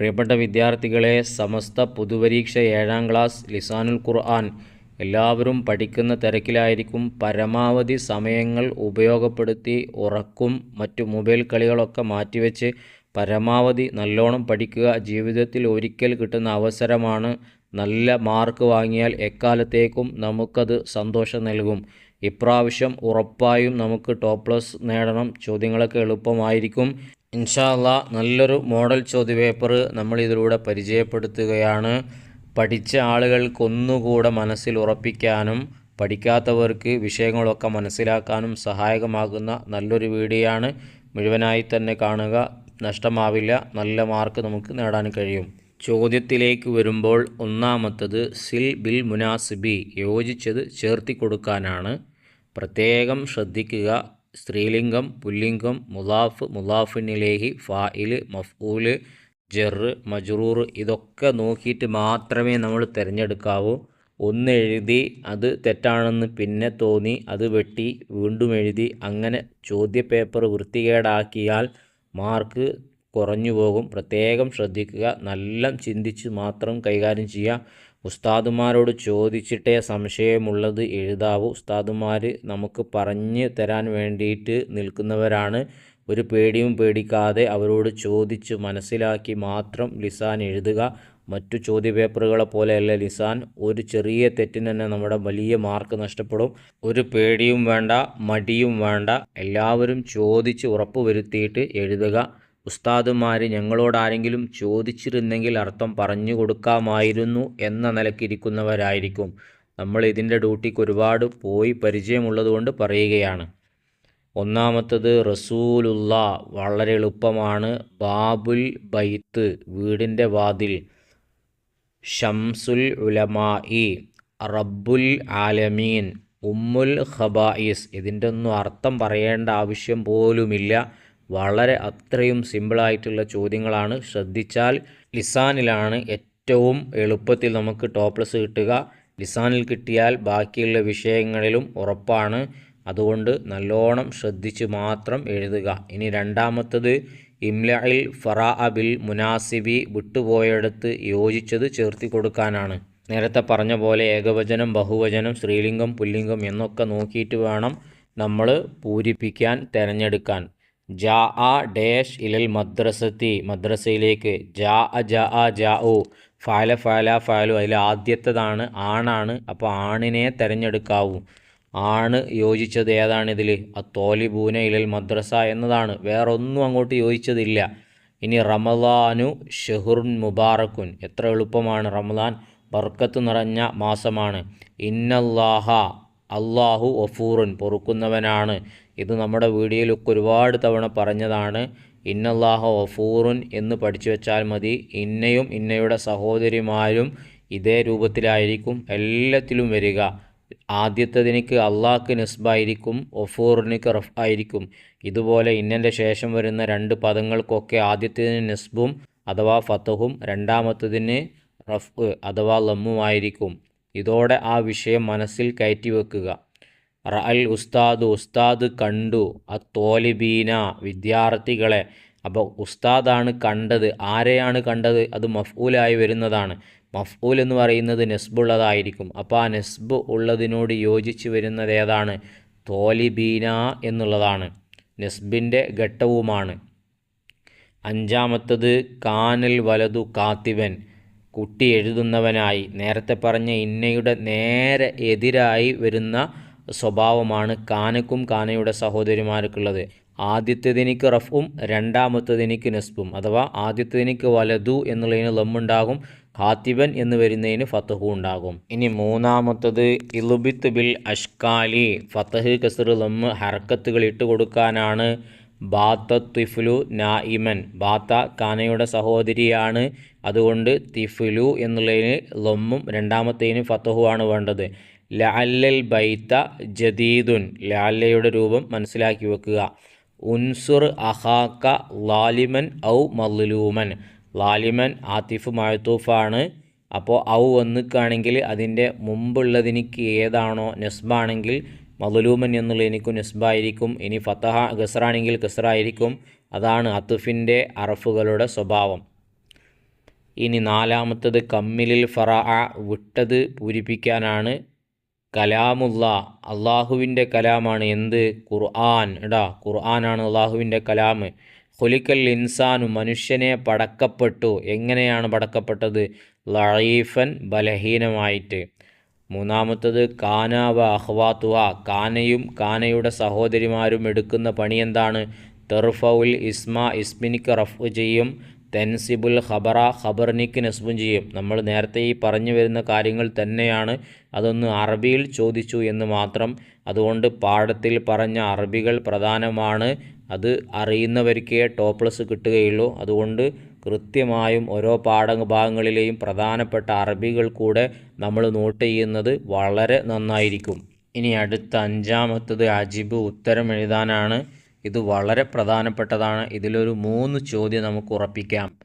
പ്രിയപ്പെട്ട വിദ്യാർത്ഥികളെ സമസ്ത പൊതുപരീക്ഷ ഏഴാം ക്ലാസ് ലിസാനുൽ ഖുർആൻ എല്ലാവരും പഠിക്കുന്ന തിരക്കിലായിരിക്കും. പരമാവധി സമയങ്ങൾ ഉപയോഗപ്പെടുത്തി ഉറക്കും മറ്റു മൊബൈൽ കളികളൊക്കെ മാറ്റിവെച്ച് പരമാവധി നല്ലോണം പഠിക്കുക ജീവിതത്തിൽ ഒരിക്കൽ കിട്ടുന്ന അവസരമാണ്. നല്ല മാർക്ക് വാങ്ങിയാൽ എക്കാലത്തേക്കും നമുക്കത് സന്തോഷം നൽകും. ഇപ്രാവശ്യം ഉറപ്പായും നമുക്ക് ടോപ്പ് പ്ലസ് നേടണം. ചോദ്യങ്ങളൊക്കെ എളുപ്പമായിരിക്കും. ഇൻഷാല്ല നല്ലൊരു മോഡൽ ചോദ്യപേപ്പർ നമ്മൾ ഇതിലൂടെ പരിചയപ്പെടുത്തുകയാണ്. പഠിച്ച ആളുകൾക്കൊന്നുകൂടെ മനസ്സിൽ ഉറപ്പിക്കാനും പഠിക്കാത്തവർക്ക് വിഷയങ്ങളൊക്കെ മനസ്സിലാക്കാനും സഹായകമാകുന്ന നല്ലൊരു വീഡിയോയാണ്. മുഴുവനായി തന്നെ കാണുക. നഷ്ടമാവില്ല. നല്ല മാർക്ക് നമുക്ക് നേടാൻ കഴിയും. ചോദ്യത്തിലേക്ക് വരുമ്പോൾ ഒന്നാമത്തത് സിൽ ബിൽ മുനാസിബി യോജിച്ചത് ചേർത്തി കൊടുക്കാനാണ്. പ്രത്യേകം ശ്രദ്ധിക്കുക. സ്ത്രീലിംഗം പുല്ലിംഗം മുലാഫ് മുലാഫിനിലേഹി ഫായിൽ മഫ്ഊൽ ജെറ് മജ്റൂർ ഇതൊക്കെ നോക്കിയിട്ട് മാത്രമേ നമ്മൾ തിരഞ്ഞെടുക്കാവൂ. ഒന്ന് എഴുതി അത് തെറ്റാണെന്ന് പിന്നെ തോന്നി അത് വെട്ടി വീണ്ടും എഴുതി അങ്ങനെ ചോദ്യപേപ്പർ വൃത്തികേടാക്കിയാൽ മാർക്ക് കുറഞ്ഞു പോകും. പ്രത്യേകം ശ്രദ്ധിക്കുക നല്ല ചിന്തിച്ച് മാത്രം കൈകാര്യം ചെയ്യുക. ഉസ്താദുമാരോട് ചോദിച്ചിട്ടേ സംശയമുള്ളത് എഴുതാവൂ. ഉസ്താദുമാർ നമുക്ക് പറഞ്ഞു തരാൻ വേണ്ടിയിട്ട് നിൽക്കുന്നവരാണ്. ഒരു പേടിയും പേടിക്കാതെ അവരോട് ചോദിച്ച് മനസ്സിലാക്കി മാത്രം ലിസാൻ എഴുതുക. മറ്റു ചോദ്യപേപ്പറുകളെ പോലെയല്ല ലിസാൻ. ഒരു ചെറിയ തെറ്റിന് തന്നെ നമ്മുടെ വലിയ മാർക്ക് നഷ്ടപ്പെടും. ഒരു പേടിയും വേണ്ട മടിയും വേണ്ട. എല്ലാവരും ചോദിച്ച് ഉറപ്പ് വരുത്തിയിട്ട് എഴുതുക. ഉസ്താദുമാർ ഞങ്ങളോട് ആരെങ്കിലും ചോദിച്ചിരുന്നെങ്കിൽ അർത്ഥം പറഞ്ഞു കൊടുക്കാമായിരുന്നു എന്ന നിലക്കിരിക്കുന്നവരായിരിക്കും. നമ്മൾ ഇതിന്റെ ഡ്യൂട്ടിക്ക് ഒരുപാട് പോയി പരിചയമുള്ളതുകൊണ്ട് പറയുകയാണ്. ഒന്നാമത്തത് റസൂലുള്ള വളരെ എളുപ്പമാണ്. ബാബുൽ ബൈത്ത് വീടിന്റെ വാതിൽ. ഷംസുൽ ഉലമായി റബ്ബുൽ ആലമീൻ ഉമ്മുൽ ഖബായിസ്. ഇതിന്റെ ഒന്നും അർത്ഥം പറയേണ്ട ആവശ്യം പോലുമില്ല. വളരെ അത്രയും സിമ്പിളായിട്ടുള്ള ചോദ്യങ്ങളാണ്. ശ്രദ്ധിച്ചാൽ ലിസാനിലാണ് ഏറ്റവും എളുപ്പത്തിൽ നമുക്ക് ടോപ്ലസ് കിട്ടുക. ലിസാനിൽ കിട്ടിയാൽ ബാക്കിയുള്ള വിഷയങ്ങളിലും ഉറപ്പാണ്. അതുകൊണ്ട് നല്ലോണം ശ്രദ്ധിച്ച് മാത്രം എഴുതുക. ഇനി രണ്ടാമത്തത് ഇംലയിൽ ഫറാ അബിൽ മുനാസിബി വിട്ടുപോയടത്ത് യോജിച്ചത് ചേർത്തി കൊടുക്കാനാണ്. നേരത്തെ പറഞ്ഞ പോലെ ഏകവചനം ബഹുവചനം സ്ത്രീലിംഗം പുല്ലിംഗം എന്നൊക്കെ നോക്കിയിട്ട് വേണം നമ്മൾ പൂരിപ്പിക്കാൻ തിരഞ്ഞെടുക്കാൻ. ജാ ആ ഡേഷ് ഇലൽ മദ്രസത്തി മദ്രസയിലേക്ക് ജാ അ ജാ ആ ജാ ഓ ഫാല ഫാല ഫാലു അതിൽ ആദ്യത്തേതാണ് ആണാണ് അപ്പോൾ ആണിനെ തിരഞ്ഞെടുക്കാവൂ. ആണ് യോജിച്ചത് ഏതാണിതിൽ അ ആ തോലിബൂന ഇലൽ മദ്രസ എന്നതാണ്. വേറൊന്നും അങ്ങോട്ട് യോജിച്ചതില്ല. ഇനി റമദാനു ഷെഹുറുൻ മുബാറക്കുൻ എത്ര എളുപ്പമാണ് റമദാൻ. ബർക്കത്ത് നിറഞ്ഞ മാസമാണ്. ഇന്നല്ലാഹ അള്ളാഹു ഒഫൂറുൻ പൊറുക്കുന്നവനാണ്. ഇത് നമ്മുടെ വീഡിയോയിലൊക്കെ ഒരുപാട് തവണ പറഞ്ഞതാണ്. ഇന്നല്ലാഹ ഒഫൂറുൻ എന്ന് പഠിച്ചു വെച്ചാൽ മതി. ഇന്നയും ഇന്നയുടെ സഹോദരിമാരും ഇതേ രൂപത്തിലായിരിക്കും എല്ലാത്തിലും വരിക. ആദ്യത്തതിനിക്ക് അള്ളാഹ്ക്ക് നിസ്ബായിരിക്കും ഒഫൂറിനിക്ക് റഫ് ആയിരിക്കും. ഇതുപോലെ ഇന്നന്റെ ശേഷം വരുന്ന രണ്ട് പദങ്ങൾക്കൊക്കെ ആദ്യത്തതിന് നിസ്ബും അഥവാ ഫത്തഹും രണ്ടാമത്തതിന് റഫ് അഥവാ ലമ്മുമായിരിക്കും ഇതോടെ ആ വിഷയം മനസ്സിൽ കയറ്റി വെക്കുക റഅൽ ഉസ്താദ് ഉസ്താദ് കണ്ടു. ആ തോലിബീന വിദ്യാർത്ഥികളെ. അപ്പോൾ ഉസ്താദാണ് കണ്ടത്. ആരെയാണ് കണ്ടത്? അത് മഫ്ഊലായി വരുന്നതാണ്. മഫ്ഊൽ എന്ന് പറയുന്നത് നെസ്ബുള്ളതായിരിക്കും. അപ്പോൾ ആ നെസ്ബ് ഉള്ളതിനോട് യോജിച്ച് വരുന്നത് ഏതാണ്? തോലിബീന എന്നുള്ളതാണ്. നെസ്ബിന്റെ ഘട്ടവുമാണ്. അഞ്ചാമത്തത് കാനൽ വലതു കാത്തിവൻ. കുട്ടി എഴുതുന്നവനായി. നേരത്തെ പറഞ്ഞ ഇന്നയുടെ നേരെ എതിരായി വരുന്ന സ്വഭാവമാണ് കാനക്കും കാനയുടെ സഹോദരിമാർക്കുള്ളത്. ആദ്യത്തേതിനിക്ക് റഫും രണ്ടാമത്തേതിനിക്ക് നെസ്പും അഥവാ ആദ്യത്തേതിനിക്ക് വലതു എന്നുള്ളതിന് ലമ്മുണ്ടാകും ഖാത്തിബൻ എന്ന് വരുന്നതിന് ഫത്തഹു ഉണ്ടാകും ഇനി മൂന്നാമത്തത് ഇലുബിത്ത് ബിൽ അഷ്കാലി. ഫത്തഹ് കസർ ലമ്മ് ഹർക്കത്തുകൾ ഇട്ട് കൊടുക്കാനാണ് ബാത്ത തിഫ്ലു നായിമൻ ബാത്ത കാനയുടെ സഹോദരിയാണ്. അതുകൊണ്ട് തിഫ്ലു എന്നുള്ളതിന് ലൊമ്മും രണ്ടാമത്തേതിന് ഫത്തഹുവാണ് വേണ്ടത്. ലാലൽ ബൈത്ത ജദീദുൻ. ലാലയുടെ രൂപം മനസ്സിലാക്കി വെക്കുക. ഉൻസുർ അഹാക്ക ലാലിമൻ ഔ മല്ലൂമൻ ലാലിമൻ ആത്തിഫ് മഴത്തൂഫാണ് അപ്പോൾ ഔ വന്നിക്കുകയാണെങ്കിൽ അതിന്റെ മുമ്പുള്ളതിനിക്ക് ഏതാണോ നെസ്ബാണെങ്കിൽ മദലൂമൻ എന്നുള്ള എനിക്ക് നിസ്ബായിരിക്കും. ഇനി ഫത്തഹ ഗസറാണെങ്കിൽ ഗസറായിരിക്കും. അതാണ് അത്തുഫിന്റെ അറഫുകളുടെ സ്വഭാവം. ഇനി നാലാമത്തത് കമ്മിലിൽ ഫറ വിട്ടത് പൂരിപ്പിക്കാനാണ്. കലാമുള്ള അള്ളാഹുവിന്റെ കലാമാണ് എന്ത്? ഖുർആൻ. ഇടാ ഖുർആനാണ് അള്ളാഹുവിന്റെ കലാം. ഹുലിക്കൽ ഇൻസാനു മനുഷ്യനെ പടക്കപ്പെട്ടു. എങ്ങനെയാണ് പടക്കപ്പെട്ടത്? ലഴീഫൻ ബലഹീനമായിട്ട്. മൂന്നാമത്തത് കാന വ അഹ്വാത്തുവ. കാനയും കാനയുടെ സഹോദരിമാരും എടുക്കുന്ന പണി എന്താണ്? തെർഫൗൽ ഇസ്മ ഇസ്മിനിക്ക് റഫ് ചെയ്യും. തെൻസിബുൽ ഖബറ ഖബർനിക്ക് നസ്ബും ചെയ്യും. നമ്മൾ നേരത്തെ ഈ പറഞ്ഞു വരുന്ന കാര്യങ്ങൾ തന്നെയാണ്. അതൊന്ന് അറബിയിൽ ചോദിച്ചു എന്ന് മാത്രം. അതുകൊണ്ട് പാഠത്തിൽ പറഞ്ഞ അറബികൾ പ്രധാനമാണ്. അത് അറിയുന്നവർക്കേ ടോപ്ലസ് പ്ലസ് കിട്ടുകയുള്ളൂ. അതുകൊണ്ട് കൃത്യമായും ഓരോ പാഠഭാഗങ്ങളിലെയും പ്രധാനപ്പെട്ട അറബികൾ കൂടെ നമ്മൾ നോട്ട് ചെയ്യുന്നത് വളരെ നന്നായിരിക്കും. ഇനി അടുത്ത അഞ്ചാമത്തത് അജിബ് ഉത്തരം എഴുതാനാണ്. ഇത് വളരെ പ്രധാനപ്പെട്ടതാണ്. ഇതിലൊരു മൂന്ന് ചോദ്യം നമുക്ക് ഉറപ്പിക്കാം.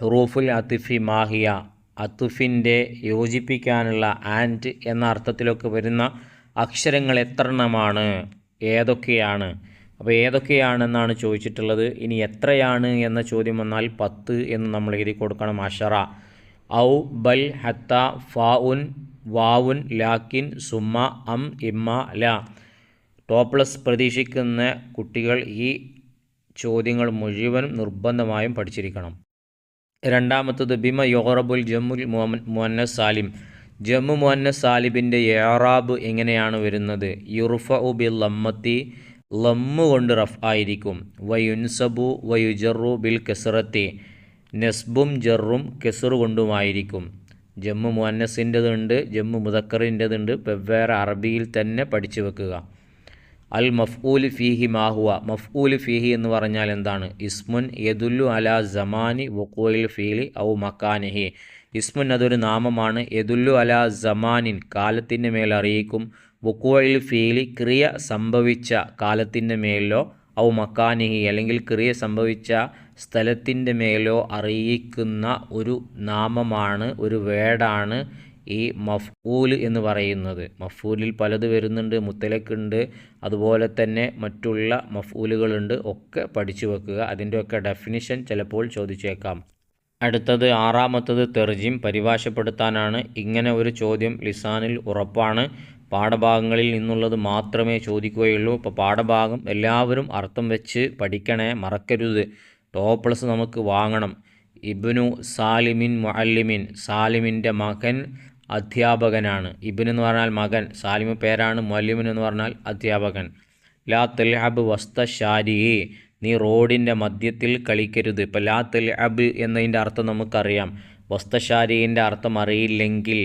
ഹുറൂഫുൽ അത്തിഫി മാഹിയ അത്തുഫിന്റെ യോജിപ്പിക്കാനുള്ള ആൻഡ് എന്ന അർത്ഥത്തിലൊക്കെ വരുന്ന അക്ഷരങ്ങൾ എത്രണ്ണമാണ്? ഏതൊക്കെയാണ്? അപ്പോൾ ഏതൊക്കെയാണെന്നാണ് ചോദിച്ചിട്ടുള്ളത്? ഇനി എത്രയാണ് എന്ന ചോദ്യം വന്നാൽ പത്ത് എന്ന് നമ്മൾ എഴുതി കൊടുക്കണം അഷറ. ഔ ബൽ ഹത്ത ഫാഉൻ വാവുൻ ലാക്കിൻ സുമ്മ അം ഇമ്മ ല. ടോപ്ലസ് പ്ലസ് പ്രതീക്ഷിക്കുന്ന കുട്ടികൾ ഈ ചോദ്യങ്ങൾ മുഴുവനും നിർബന്ധമായും പഠിച്ചിരിക്കണം. രണ്ടാമത്തത് ബിമ യോറബുൽ ജമ്മുൽ മുഹന്നസ് സാലിം. ജമ്മു മുഹന്നസ് സാലിബിന്റെ ഏറാബ് എങ്ങനെയാണ് വരുന്നത്? യുർഫ ഉബിൽ ലമ്മത്തി ലമ്മ് കൊണ്ട് റഫ് ആയിരിക്കും. വയുൻസബു വയുജറു ബിൽ കെസറത്തി. നെസ്ബും ജറും കെസറു കൊണ്ടുമായിരിക്കും. ജമ്മു മുഹന്നസിന്റെതുണ്ട് ജമ്മു മുതക്കറിന്റെതുണ്ട് വെവ്വേറെ അറബിയിൽ തന്നെ പഠിച്ചു വെക്കുക. അൽ മഫ്ഊൽ ഫീഹി മാഹുവ മഫ്ഊൽ ഫീഹി എന്ന് പറഞ്ഞാൽ എന്താണ്? ഇസ്മുൻ യദുല്ലു അല ജമാനി വക്കോയിൽ ഫീലി ഔ മക്കാനഹി ഇസ്മുൻ അതൊരു നാമമാണ്. യദുല്ലു അല ജമാനിൻ കാലത്തിന്റെ മേൽ അറിയിക്കും. വക്കോയിൽ ഫീലി ക്രിയ സംഭവിച്ച കാലത്തിന്റെ മേലോ ഔ മക്കാനിഹി അല്ലെങ്കിൽ ക്രിയ സംഭവിച്ച സ്ഥലത്തിന്റെ മേലോ അറിയിക്കുന്ന ഒരു നാമമാണ് ഒരു വേഡാണ് ഈ മഫ്ഊൽ എന്ന് പറയുന്നത്. മഫ്ഊലിൽ പലത് വരുന്നുണ്ട് മുത്തലക്കുണ്ട് അതുപോലെ തന്നെ മറ്റുള്ള മഫ്ഊലുകളുണ്ട് ഒക്കെ പഠിച്ചു വെക്കുക. അതിന്റെയൊക്കെ ഡെഫിനിഷൻ ചിലപ്പോൾ ചോദിച്ചേക്കാം. അടുത്തത് ആറാമത്തത് തെർജിം പരിഭാഷപ്പെടുത്താനാണ്. ഇങ്ങനെ ഒരു ചോദ്യം ലിസാനിൽ ഉറപ്പാണ്. പാഠഭാഗങ്ങളിൽ നിന്നുള്ളത് മാത്രമേ ചോദിക്കുകയുള്ളൂ. ഇപ്പോൾ പാഠഭാഗം എല്ലാവരും അർത്ഥം വെച്ച് പഠിക്കണേ മറക്കരുത്. ടോപ്ലസ് പ്ലസ് നമുക്ക് വാങ്ങണം. ഇബ്നു സാലിമിൻ മുഅല്ലിമിൻ. സാലിമിന്റെ മകൻ അധ്യാപകനാണ്. ഇബിൻ എന്ന് പറഞ്ഞാൽ മകൻ. സാലിമ് പേരാണ് മുഅല്ലിമിൻ എന്ന് പറഞ്ഞാൽ അധ്യാപകൻ. ലാ തെൽഅബ് വസ്ത ഷാരി നീ റോഡിന്റെ മധ്യത്തിൽ കളിക്കരുത്. ഇപ്പോൾ ലാ തെൽഅബ് എന്നതിന്റെ അർത്ഥം നമുക്കറിയാം. വസ്തശാരീന്റെ അർത്ഥം അറിയില്ലെങ്കിൽ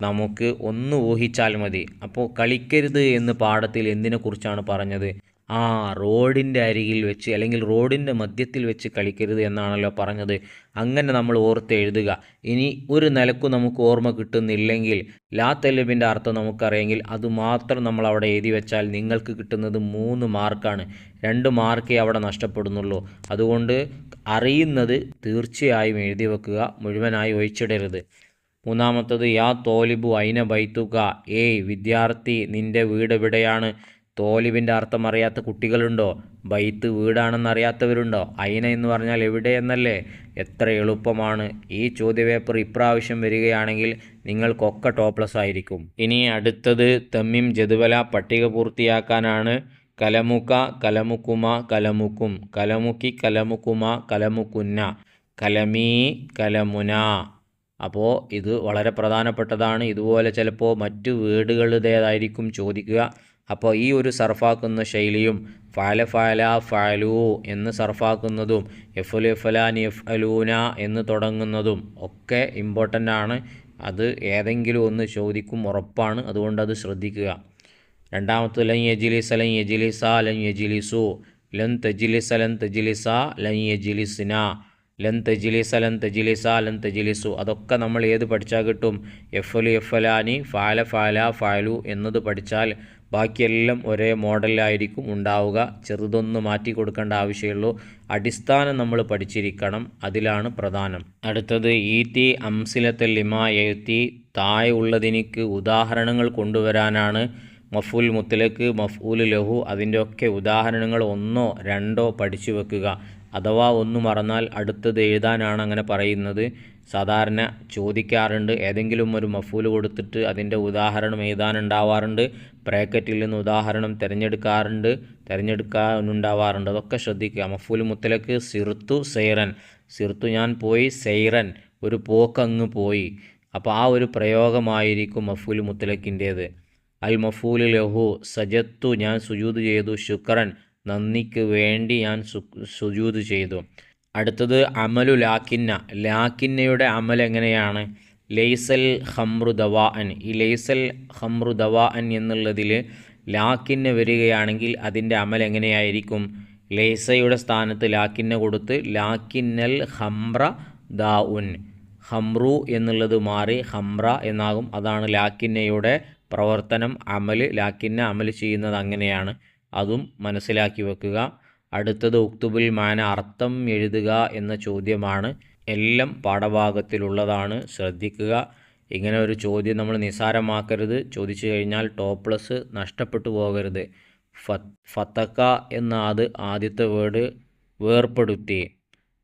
നമുക്ക് ഒന്ന് ഊഹിച്ചാൽ മതി. അപ്പോൾ കളിക്കരുത് എന്ന് പാഠത്തിൽ എന്തിനെക്കുറിച്ചാണ് പറഞ്ഞത്? ആ റോഡിന്റെ അരികിൽ വെച്ച് അല്ലെങ്കിൽ റോഡിന്റെ മധ്യത്തിൽ വെച്ച് കളിക്കരുത് എന്നാണല്ലോ പറഞ്ഞത്. അങ്ങനെ നമ്മൾ ഓർത്ത് എഴുതുക. ഇനി ഒരു നിലക്കും നമുക്ക് ഓർമ്മ കിട്ടുന്നില്ലെങ്കിൽ ലാ തെലബിന്റെ അർത്ഥം നമുക്കറിയെങ്കിൽ അത് മാത്രം നമ്മൾ അവിടെ എഴുതി വെച്ചാൽ നിങ്ങൾക്ക് കിട്ടുന്നത് മൂന്ന് മാർക്കാണ്. രണ്ട് മാർക്കേ അവിടെ നഷ്ടപ്പെടുന്നുള്ളൂ. അതുകൊണ്ട് അറിയുന്നത് തീർച്ചയായും എഴുതി വെക്കുക. മുഴുവനായി ഒഴിച്ചിടരുത്. മൂന്നാമത്തത് യാ തോലിബു അയിന ബൈത്തുക? ഏയ് വിദ്യാർത്ഥി നിന്റെ വീട് എവിടെയാണ്? തോലിബിന്റെ അർത്ഥം അറിയാത്ത കുട്ടികളുണ്ടോ? ബൈത്ത് വീടാണെന്ന് അറിയാത്തവരുണ്ടോ? അയിന എന്ന് പറഞ്ഞാൽ എവിടെ എന്നല്ലേ? എത്ര എളുപ്പമാണ്. ഈ ചോദ്യപേപ്പർ ഇപ്രാവശ്യം വരികയാണെങ്കിൽ നിങ്ങൾക്കൊക്കെ ടോപ്ലസ് ആയിരിക്കും. ഇനി അടുത്തത് തമ്മിം ജതുവല പട്ടിക പൂർത്തിയാക്കാനാണ്. കലമുക്ക കലമുക്കുമ കലമുക്കും കലമുക്കി കലമുക്കുമ കലമുക്കുന്ന കലമീ കലമുന. അപ്പോൾ ഇത് വളരെ പ്രധാനപ്പെട്ടതാണ്. ഇതുപോലെ ചിലപ്പോൾ മറ്റു വീടുകളുടേതായിരിക്കും ചോദിക്കുക. അപ്പോൾ ഈ ഒരു സർഫാക്കുന്ന ശൈലിയും ഫാല ഫാല ഫാലു എന്ന് സർഫാക്കുന്നതും എഫുൽ എഫലാൻ എഫ് അലൂന എന്ന് തുടങ്ങുന്നതും ഒക്കെ ഇമ്പോർട്ടന്റ് ആണ്. അത് ഏതെങ്കിലും ഒന്ന് ചോദിക്കും ഉറപ്പാണ്. അതുകൊണ്ട് അത് ശ്രദ്ധിക്കുക. രണ്ടാമത്തെ ലൻ യജിലിസ ലൻ യജിലിസ ലൻ യജിലിസു. ലൻ തജിലിസ ലൻ തജിലിസ ലൻ യജിലിസിന. ലൻ ജിലിസ ലന്ത് ജിലിസ ലന്ത് ജിലിസു. അതൊക്കെ നമ്മൾ ഏത് പഠിച്ചാൽ കിട്ടും? എഫലു എഫലാനി ഫാല ഫാല ഫാലു എന്നത് പഠിച്ചാൽ ബാക്കിയെല്ലാം ഒരേ മോഡലിലായിരിക്കും ഉണ്ടാവുക. ചെറുതൊന്ന് മാറ്റി കൊടുക്കേണ്ട ആവശ്യമുള്ളൂ. അടിസ്ഥാനം നമ്മൾ പഠിച്ചിരിക്കണം. അതിലാണ് പ്രധാനം. അടുത്തത് ഈത്തി അംസിലത്തെ ലിമ എഴുത്തി താഴെ ഉള്ളതിനിക്ക് ഉദാഹരണങ്ങൾ കൊണ്ടുവരാനാണ് മഫൂൽ മുത്തലക്ക് മഫൂൽ ലഹു. അതിന്റെയൊക്കെ ഉദാഹരണങ്ങൾ ഒന്നോ രണ്ടോ പഠിച്ചു വെക്കുക. അഥവാ ഒന്ന് മറന്നാൽ അടുത്തത് എഴുതാനാണ് അങ്ങനെ പറയുന്നത്. സാധാരണ ചോദിക്കാറുണ്ട്. ഏതെങ്കിലും ഒരു മഫൂൽ കൊടുത്തിട്ട് അതിന്റെ ഉദാഹരണം എഴുതാനുണ്ടാവാറുണ്ട്. ബ്രാക്കറ്റിൽ നിന്ന് ഉദാഹരണം തിരഞ്ഞെടുക്കാറുണ്ട്. തിരഞ്ഞെടുക്കാനുണ്ടാവാറുണ്ട്. അതൊക്കെ ശ്രദ്ധിക്കുക. മഫൂൽ മുത്തലക്ക് സിർത്തു സൈറൻ. സിർത്തു ഞാൻ പോയി സൈറൻ. ഒരു പോക്കങ്ങ് പോയി. അപ്പോൾ ആ ഒരു പ്രയോഗമായിരിക്കും മഫൂൽ മുത്തലക്കിന്റേത്. അൽ മഫൂൽ ലഹു സജത്തു ഞാൻ സുജൂത് ചെയ്തു ശുക്രൻ. നന്ദിക്ക് വേണ്ടി ഞാൻ സുജൂത് ചെയ്തു. അടുത്തത് അമലു ലാക്കിന്ന ലാക്കിന്നയുടെ അമൽ എങ്ങനെയാണ്? ലൈസൽ ഹംറു ദവാഅൻ. ഈ ലൈസൽ ഹംറു ദവാഅൻ എന്നുള്ളതിൽ ലാക്കിന്ന വരികയാണെങ്കിൽ അതിന്റെ അമൽ എങ്ങനെയായിരിക്കും? ലൈസയുടെ സ്ഥാനത്ത് ലാക്കിന്ന കൊടുത്ത് ലാക്കിന്നൽ ഹംറ ദാ ഉൻ ഹംറു എന്നുള്ളത് മാറി ഹംറ എന്നാകും. അതാണ് ലാക്കിന്നയുടെ പ്രവർത്തനം. അമൽ ലാക്കിന്ന അമൽ ചെയ്യുന്നത് അങ്ങനെയാണ്. അതും മനസ്സിലാക്കി വെക്കുക. അടുത്തത് ഉക്തുബുൽ മാന അർത്ഥം എഴുതുക എന്ന ചോദ്യമാണ്. എല്ലാം പാഠഭാഗത്തിലുള്ളതാണ്. ശ്രദ്ധിക്കുക. ഇങ്ങനെ ഒരു ചോദ്യം നമ്മൾ നിസാരമാക്കരുത് ചോദിച്ചു കഴിഞ്ഞാൽ ടോപ്ലസ് പ്ലസ് നഷ്ടപ്പെട്ടു പോകരുത്. ഫത്തക്ക എന്ന അത് ആദ്യത്തെ വേർഡ് വേർപ്പെടുത്തി.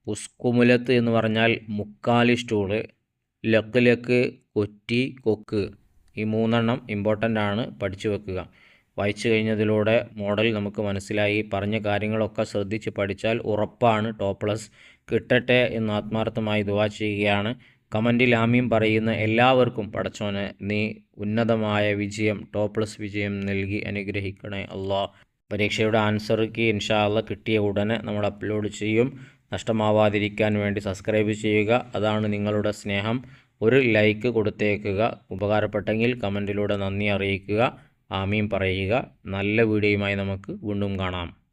ഉസ്കുമുലത്ത് എന്ന് പറഞ്ഞാൽ മുക്കാലി സ്റ്റൂൾ. ലക്ക് ലക്ക് കൊറ്റി കൊക്ക്. ഈ മൂന്നെണ്ണം ഇമ്പോർട്ടന്റ് ആണ്. പഠിച്ചു വെക്കുക. വായിച്ചു കഴിഞ്ഞതിലൂടെ മോഡൽ നമുക്ക് മനസ്സിലായി. പറഞ്ഞ കാര്യങ്ങളൊക്കെ ശ്രദ്ധിച്ച് പഠിച്ചാൽ ഉറപ്പാണ് ടോപ്പ് പ്ലസ് കിട്ടട്ടെ എന്ന് ആത്മാർത്ഥമായി ദുവാ ചെയ്യുകയാണ്. കമന്റിൽ ആമീം പറയുന്ന എല്ലാവർക്കും പടച്ചോനെ നീ ഉന്നതമായ വിജയം ടോപ്പ് പ്ലസ് വിജയം നൽകി അനുഗ്രഹിക്കണേ അള്ളാ. പരീക്ഷയുടെ ആൻസർക്ക് ഇൻഷാല്ല കിട്ടിയ ഉടനെ നമ്മൾ അപ്ലോഡ് ചെയ്യും. നഷ്ടമാവാതിരിക്കാൻ വേണ്ടി സബ്സ്ക്രൈബ് ചെയ്യുക. അതാണ് നിങ്ങളുടെ സ്നേഹം. ഒരു ലൈക്ക് കൊടുത്തേക്കുക. ഉപകാരപ്പെട്ടെങ്കിൽ കമന്റിലൂടെ നന്ദി അറിയിക്കുക. ആമീൻ പറയുക. നല്ല വീഡിയോയുമായി നമുക്ക് വീണ്ടും കാണാം.